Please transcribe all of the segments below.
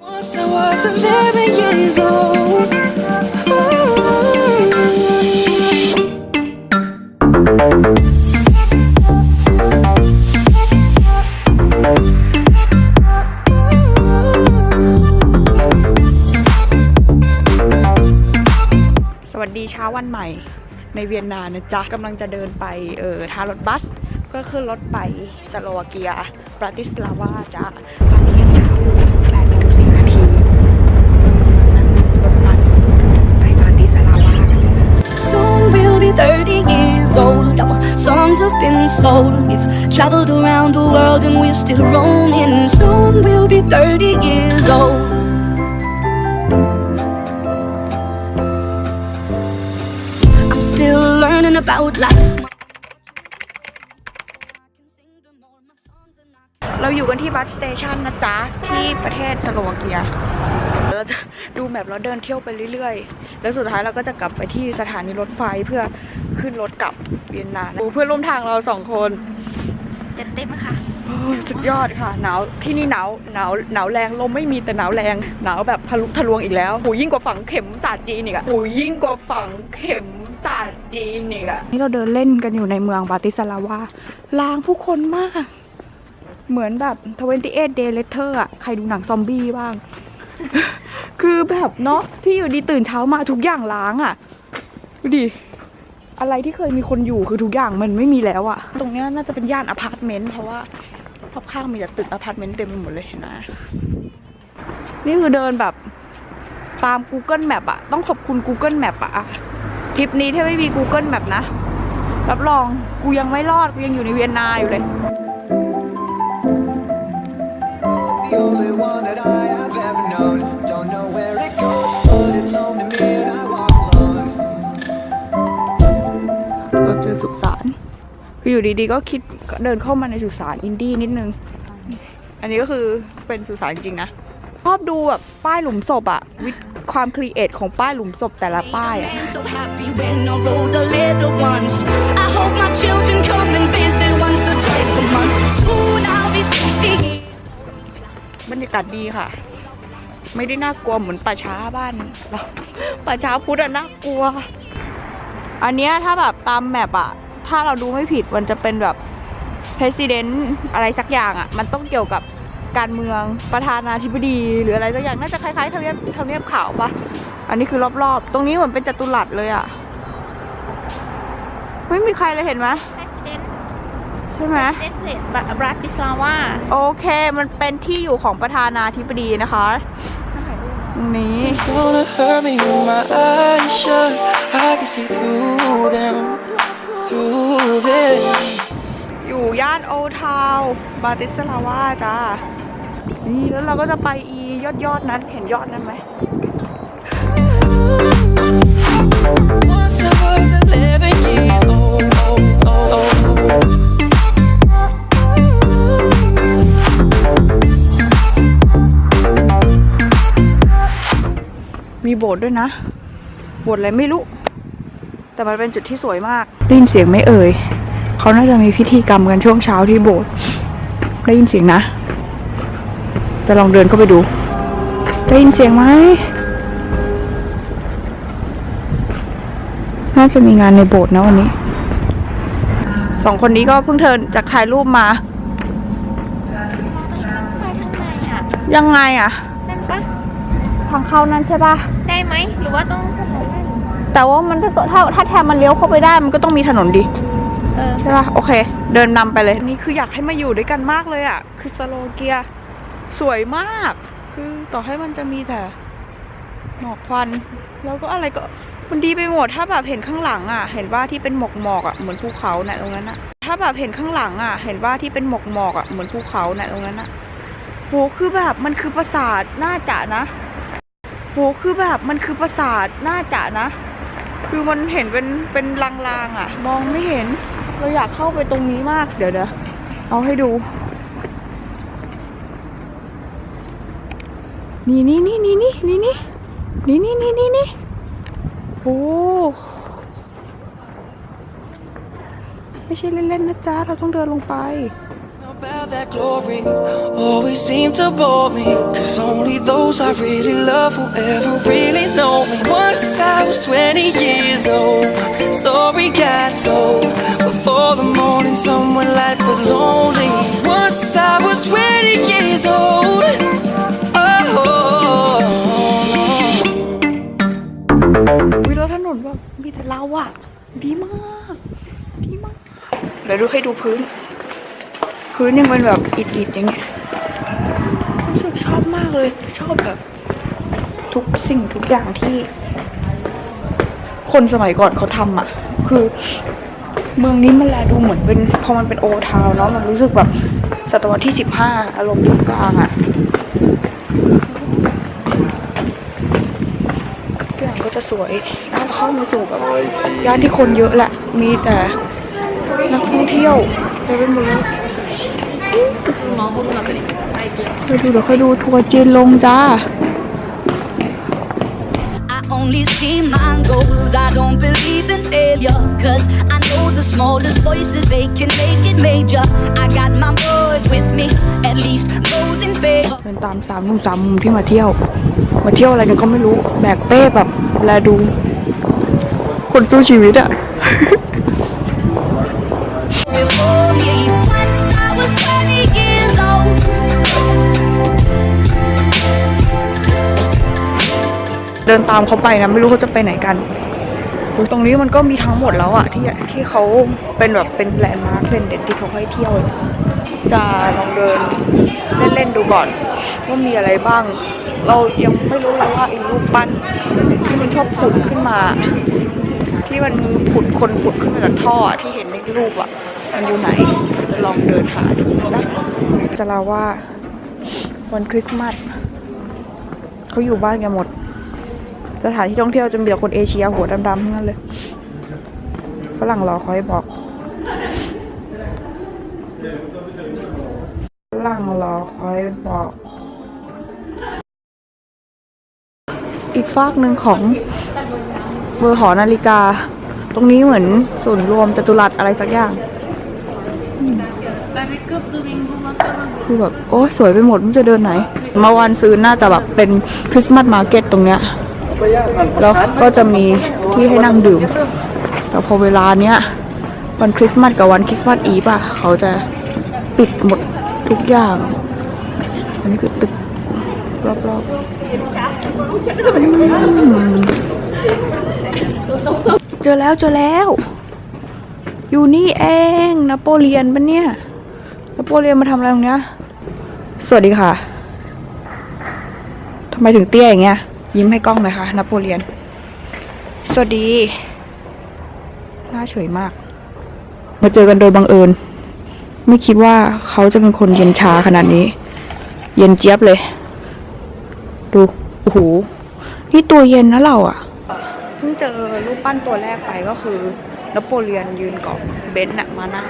Once I was 11 years old. Ooh. สวัสดีเช้าวันใหม่ในเวียนนานะจ๊ะกำลังจะเดินไปเออทางรถบัส ก็ขึ้นรถไปสโลวาเกีย ปราติสลาวาจ้ะตอนนี้ years old. Our songs have been sold. We've traveled around the world and we're still roaming. Soon we'll be 30 years old. I'm still learning about life. บัสสเตชันนะจ๊ะ ที่ประเทศสโลวาเกียเราจะดูแมพแล้วเดินเที่ยวไปเรื่อยๆ แล้วสุดท้ายเราก็จะกลับไปที่สถานีรถไฟเพื่อขึ้นรถกลับเวียนนานะเพื่อนร่วมทางเราสองคนจะเต็มค่ะโอ้ยสุดยอดค่ะหนาวที่นี่หนาวหนาวหนาวแรงลมไม่มีแต่หนาวแรงหนาวแบบทะลุทะลวงอีกแล้วโหยิ่งกว่าฝังเข็มศาสตร์จีนอีกอะโหยิ่งกว่าฝังเข็มศาสตร์จีนอีกอะนี่เราเดินเล่นกันอยู่ในเมืองบาติสลาวาลางผู้คนมาก เหมือนแบบ28 day later อะใครดูหนังซอมบี้บ้าง คือแบบเนาะที่อยู่ดีตื่นเช้ามาทุกอย่างล้างอะดูดิ อะไรที่เคยมีคนอยู่คือทุกอย่างมันไม่มีแล้วอะตรงเนี้ยน่าจะเป็นย่านอพาร์ตเมนต์เพราะว่ารอบข้างมีแต่ตึกอพาร์ตเมนต์เต็มไปหมดเลยเห็นไหมนี่คือเดินแบบตาม Google Map อะต้องขอบคุณ Google Map อะทริปนี้ถ้าไม่มี Google Map นะ รับรองกูยังไม่รอด กูยังอยู่ในเวียนนาอยู่เลย only one that I have ever known. Don't know where it goes, but it's home to me and I walk alone. เราเจอสุสาน คืออยู่ดีๆ ก็คิดก็เดินเข้ามาในสุสานอินดี้นิดนึง อันนี้ก็คือเป็นสุสานจริงๆนะ ชอบดูแบบป้ายหลุมศพอะวิความครีเอทของป้ายหลุมศพแต่ละป้ายอะ I'm so happy when I roll the little ones. I hope my children come and visit once or twice a month. Soon I'll be 60 years บรรยากาศดีค่ะ ไม่ได้น่ากลัวเหมือนป่าช้าบ้านเราป่าช้าพุทธอะน่ากลัว อันเนี้ยถ้าแบบตามแมปอะถ้าเราดูไม่ผิดมันจะเป็นแบบ president อะไรสักอย่างอะมันต้องเกี่ยวกับการเมืองประธานาธิบดีหรืออะไรสักอย่างน่าจะคล้ายๆทำเนียบทำเนียบขาวปะอันนี้คือรอบๆ ตรงนี้เหมือนเป็นจัตุรัสเลยอะไม่มีใครเลยเห็นไหม ช่ไหมเต็นเพลตบราติสลาวาโอเค มันเป็นที่อยู่ของประธานาธิบดีนะคะตรงนี้ It's gonna hurt me when my eyes shut. I can see through them, through them. อยู่ย่านโอทาวบาติสลาวาจ้านี่แล้วเราก็จะไปอียอดยอดๆนั้นเห็นยอดนั้นไหม Once I was 11 years มีโบสถ์ด้วยนะ โบสถ์อะไรไม่รู้ แต่มันเป็นจุดที่สวยมาก ได้ยินเสียงไหม่เอ่ย เขาน่าจะมีพิธีกรรมกันช่วงเช้าที่โบสถ์ ได้ยินเสียงนะ จะลองเดินเข้าไปดู ได้ยินเสียงไหม น่าจะมีงานในโบสถ์นะวันนี้ สองคนนี้ก็เพิ่งเทิร์นจากถ่ายรูปมาไปข้างในอะยังไงอะนั่นปะทางเข้านั้นใช่ปะ ได้ไหมหรือว่าต้องถนนนั่นแต่ว่ามันถ้าถ้าถ้าแทมมันเลี้ยวเข้าไปได้มันก็ต้องมีถนนดิเออใช่ป่ะโอเค เดินนำไปเลยนี่คืออยากให้มาอยู่ด้วยกันมากเลยอะ คือสโลเกีย สวยมาก คือต่อให้มันจะมีแต่หมอกควัน แล้วก็อะไรก็มันดีไปหมดถ้าแบบเห็นข้างหลังอะ เห็นว่าที่เป็นหมอกหมอกๆอะเหมือนภูเขาน่ะตรงนั้นอะถ้าแบบเห็นข้างหลังอะ เห็นว่าที่เป็นหมอกหมอกๆอะเหมือนภูเขาน่ะตรงนั้นอะโหคือแบบมันคือปราสาทน่าจะนะ โหคือแบบมันคือปราสาทน่าจะนะ คือมันเห็นเป็นเป็นลางๆอะ มองไม่เห็น เราอยากเข้าไปตรงนี้มาก เดี๋ยวเดี๋ยวเอาให้ดู นี่นี่นี่นี่นี่นี่นี่นี่นี่นี่นี่นี่โอ้ไม่ใช่เล่นๆนะจ๊ะ เราต้องเดินลงไป about that glory always seem to bore me. Cause only those I really love will ever really know me. Once I was 20 years old, story got told. Before the morning, sun when life was lonely. Once I was 20 years old. Oh. วิแล้วถนนแบบมีแต่เราอะดีมาก ดีมาก เดี๋ยวดูให้ดูพื้น พื้นยังเป็นแบบอิดๆอย่างเงี้ยรู้สึกชอบมากเลย ชอบแบบ ทุกสิ่งทุกอย่างที่ คนสมัยก่อนเขาทำอะคือ เมืองนี้มันแลดูเหมือนเป็น พอมันเป็นโอทาวน์เนาะมันรู้สึกแบบศตวรรษที่สิบห้าอารมณ์ยุคกลางอะทุกอย่างก็จะสวยแล้วเข้ามาสู่แบบย่านที่คนเยอะแหละมีแต่นักท่องเที่ยวเต็มไปหมดเลย เดี๋ยวดูเดี๋ยวค่อยดูทัวร์จีนลงจ้า I only see my goals. I don't believe in failure. Cause I know the smallest voices, they can make it major. I got my boys with me, at least those in favor. เป็นตามสามมุมสามมุมที่มาเที่ยว มาเที่ยวอะไรกันก็ไม่รู้ แบกเป้แบบแลดู คนสู้ชีวิตอะ เดินตามเขาไปนะ ไม่รู้เขาจะไปไหนกัน ตรงนี้มันก็มีทั้งหมดแล้วอะที่ที่เขาเป็นแบบเป็นแลนด์มาร์คเด่นๆที่เขาให้เที่ยวยจะลองเดินเล่นๆดูก่อนว่ามีอะไรบ้าง เรายังไม่รู้เลยว่าไอ้รูปปั้นที่มันชอบผุดขึ้นมา ที่มันผุดคนผุดขึ้นมาจากท่อที่เห็นในรูปอะมันอยู่ไหนจะลองเดินหาดูนะจะเล่าว่าวันคริสต์มาสเขาอยู่บ้านกันหมด สถานที่ท่องเที่ยวจะมีแต่คนเอเชียหัวดำๆทั้งนั้นเลยฝรั่งรอคอยบอกฝรั่งรอคอยบอก อีกฟากหนึ่งของเบอร์หอนาฬิกา ตรงนี้เหมือนศูนย์รวมจตุรัสอะไรสักอย่างคือแบบ โอ้สวยไปหมดมันจะเดินไหนเมื่อวานซื้อน่าจะแบบเป็นคริสต์มาสมาร์เก็ตตรงเนี้ย แล้วก็จะมีที่ให้นั่งดื่ม แต่พอเวลาเนี้ยวันคริสต์มาสกับวันคริสต์มาสอีฟอะเขาจะปิดหมดทุกอย่าง อันนี้คือตึกรอบๆเจอแล้วเจอแล้ว อยู่นี่เองนโปเลียนปะเนี่ยนโปเลียนมาทำอะไรตรงเนี้ย สวัสดีค่ะทำไมถึงเตี้ยอย่างเงี้ย ยิ้มให้กล้องหน่อยค่ะนโปเลียน สวัสดี หน้าเฉยมาก มาเจอกันโดยบังเอิญ ไม่คิดว่าเขาจะเป็นคนเย็นชาขนาดนี้ เย็นเจี๊ยบเลย ดู โอ้โห นี่ตัวเย็นนะเราอะเพิ่งเจอรูปปั้นตัวแรกไปก็คือนโปเลียนยืนเกาะเบนซ์น่ะมานั่ง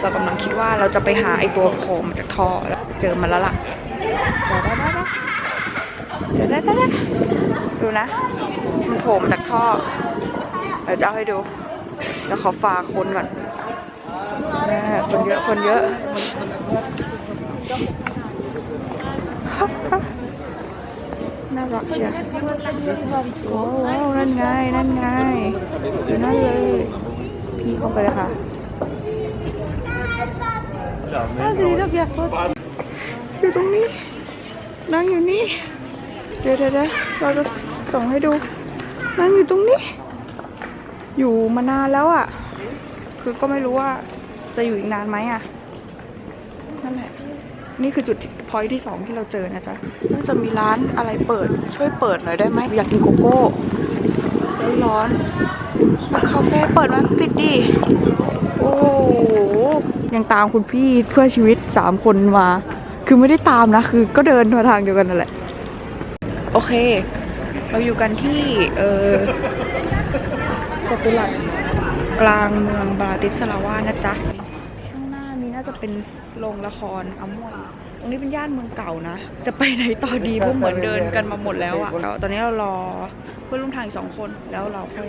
เรากำลังคิดว่าเราจะไปหาไอตัวโผล่มาจากท่อแล้วเจอมันแล้วล่ะ เดี๋ยวได้ได้ได้เดี๋ยวได้ได้ได้ดูนะ มันโผล่มาจากท่อ เดี๋ยวจะเอาให้ดูแล้วขอฝากคนก่อนแม่คนเยอะ คนเยอะน่ารักเชียวโอ้โหนั่นไง นั่นไงอยู่นั่นเลย พี่เข้าไปเลยค่ะอยู่ตรงนี้นั่งอยู่นี่ เดี๋ยวเดี๋ยวเราจะส่งให้ดูนั่งอยู่ตรงนี้ อยู่มานานแล้วอะ่ะ คือก็ไม่รู้ว่าจะอยู่อีกนานไหมอะ่ะ นั่นแหละ นี่คือจุดพอยที่สองที่เราเจอนะจ๊ะน่าจะมีร้านอะไรเปิด ช่วยเปิดหน่อยได้ไหมอยากกินโกโก้ร้อนมาคาเฟ่เปิดมาปิดดิ โอ้ยังตามคุณพี่เพื่อชีวิตสามคนมา คือไม่ได้ตามนะ คือก็เดินมาทางเดียวกันนั่นแหละ โอเค เราอยู่กันที่ เออจตุรัสกลางเมืองบาติสลาวานะจ๊ะ ข้างหน้านี้น่าจะเป็นโรงละครอมวย รงนี้เป็นย่านเมืองเก่านะ จะไปไหนต่อดีเพราะเหมือนเดินกันมาหมดแล้วอะแล้วตอนนี้เรารอเพื่อนร่วมทางอีกสองคนแล้วเราค่อย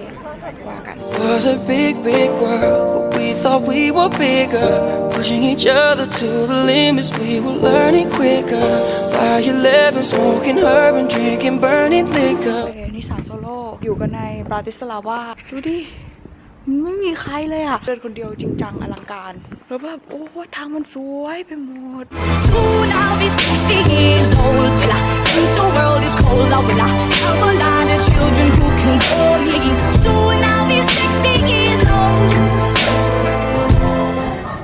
ว่ากัน Was a big, big world, but we thought we were bigger. Pushing each other to the limits, we were learning quicker. By 11, smoking herb and drinking burning liquor. เอ้ยนี่สาวโซโล่อยู่กันในบราติสลาวาดูดิมัน ไม่มีใครเลยอะเดินคนเดียวจริงจังอลังการ แล้วแบบโอ้ทางมันสวยไปหมด Soon I'll be 60 years old. Will I think the world is cold? Or will I have a lot of children who can hold me? Soon I'll be 60 years old.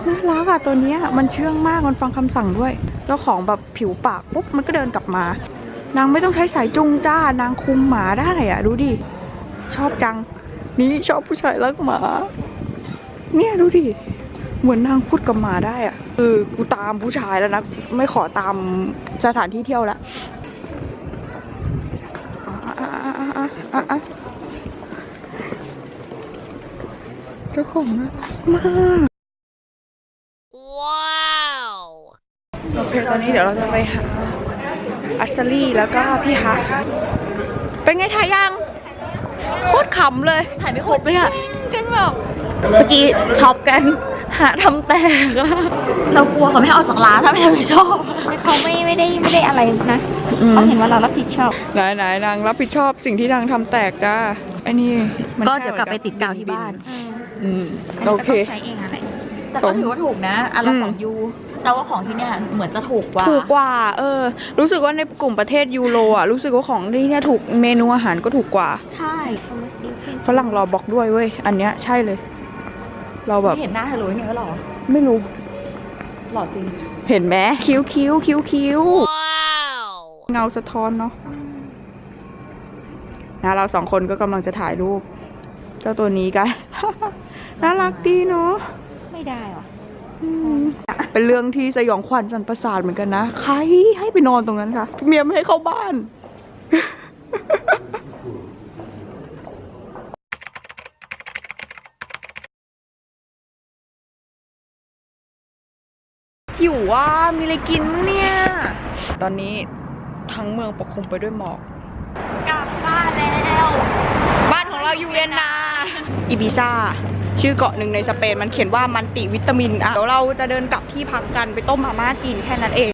น่ารักอะตัวเนี้ยมันเชื่องมากมันฟังคำสั่งด้วย เจ้าของแบบผิวปากปุ๊บมันก็เดินกลับมา นางไม่ต้องใช้สายจุงจ้านางคุมหมาได้อะดูดิชอบจัง นี่ชอบผู้ชายรักหมา เนี่ยดูดิ เหมือนนางพูดกับหมาได้อะเออกูตามผู้ชายแล้วนะ ไม่ขอตามสถานที่เที่ยวละอะอะอะอะอะอะเจ้าของนะมากโอเคตอนนี้เดี๋ยวเราจะไปหาอัสลี่แล้วก็พี่ฮักเป็นไงถ่ายัง โคตรขำเลย ถ่ายไม่ครบเลยอะจนแบบเมื่อกี้ช็อปกัน หาทำแตกอะเรากลัวเขาไม่ให้ออกจากร้านถ้าไม่ทำไม่ชอบแต่เขาไม่ไม่ได้ไม่ได้อะไรนะเขาเห็นว่าเรารับผิดชอบไหนไหนนางรับผิดชอบสิ่งที่นางทำแตกจ้าไอ้นี่มันก็เดี๋ยวกลับไปติดกาวที่บ้านอืมโอเคแต่ต้องใช้เองอะไรแต่ก็ถือว่าถูกนะอันละอืมสองยู แต่ว่าของที่เนี่ยเหมือนจะถูกกว่า ถูกกว่า เออ รู้สึกว่าในกลุ่มประเทศยูโรอะ รู้สึกว่าของที่เนี่ยถูกเมนูอาหารก็ถูกกว่า ใช่ฝรั่งรอบอกด้วยเว้ย อันเนี้ยใช่เลย เราแบบไม่เห็นหน้าเธอรู้ยังไงว่าหล่อไม่รู้ หล่อจริง เห็นไหมคิ้วคิ้วคิ้วคิ้วเงาสะท้อนเนาะนะเราสองคนก็กำลังจะถ่ายรูป เจ้าตัวนี้กัน น่ารักดีเนาะ ไม่ได้หรออืม เป็นเรื่องที่สยองขวัญสันประสาทเหมือนกันนะ ใครให้ไปนอนตรงนั้นคะเมียไม่ให้เข้าบ้าน หิวว่ามีอะไรกินมั้งเนี่ย ตอนนี้ทั้งเมืองปกคลุมไปด้วยหมอก กลับบ้านแล้ว บ้านของเราอยู่เวียนนาอีบิซ่า ชื่อเกาะหนึ่งในสเปนมันเขียนว่ามันติวิตามินอะเดี๋ยวเราจะเดินกลับที่พักกันไปต้มมาม่ากินแค่นั้นเอง